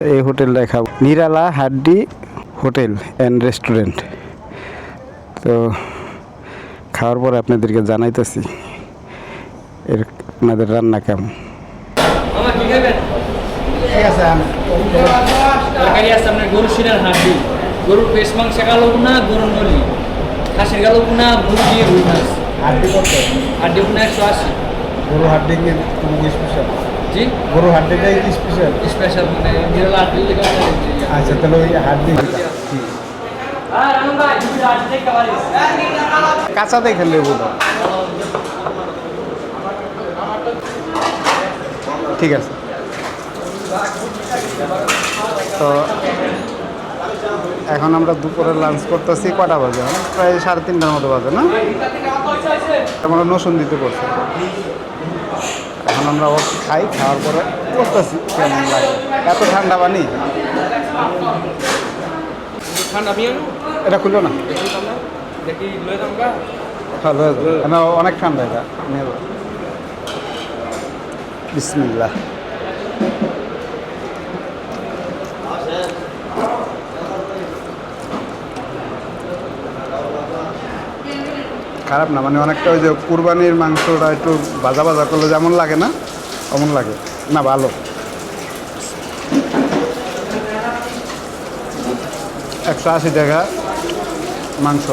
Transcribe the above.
এই হোটেলটায় খাব নিরালা হাড্ডি হোটেল অ্যান্ড রেস্টুরেন্ট তো খাওয়ার পরে আপনাদেরকে জানাইতেছি এর আপনাদের রান্না কেমন। গরু গরুর পেশ মাংস গালো না গরুর নলি। খাসির গালো না রুই হাড্ডি হাড্ডি একশো আশি। গরু হাড্ডি স্পেশাল? জি। গরু হাড্ডিটাই কি স্পেশাল স্পেশাল মানে নিরালা হাড্ডি আচ্ছা তাহলে ওই হাড্ডি হ্যাঁ কাঁচা দেখে লেবু ঠিক আছে। তো এখন আমরা দুপুরে লাঞ্চ করতেছি কটা বাজে? প্রায় সাড়ে তিনটার মতো বাজে না? আমরা নসুন দিতে করছি এখন আমরা ও খাই খাওয়ার পরে করতেছি কেমন লাগে? এত ঠান্ডা পানি? ঠান্ডা এটা খুললো না? না অনেক ঠান্ডা এটা। বিসমিল্লা খারাপ না মানে অনেকটা ওই যে কুরবানির মাংসটা একটু বাজা বাজা করলে যেমন লাগে না, অমন লাগে। না, ভালো। একশো আশি টাকা মাংস।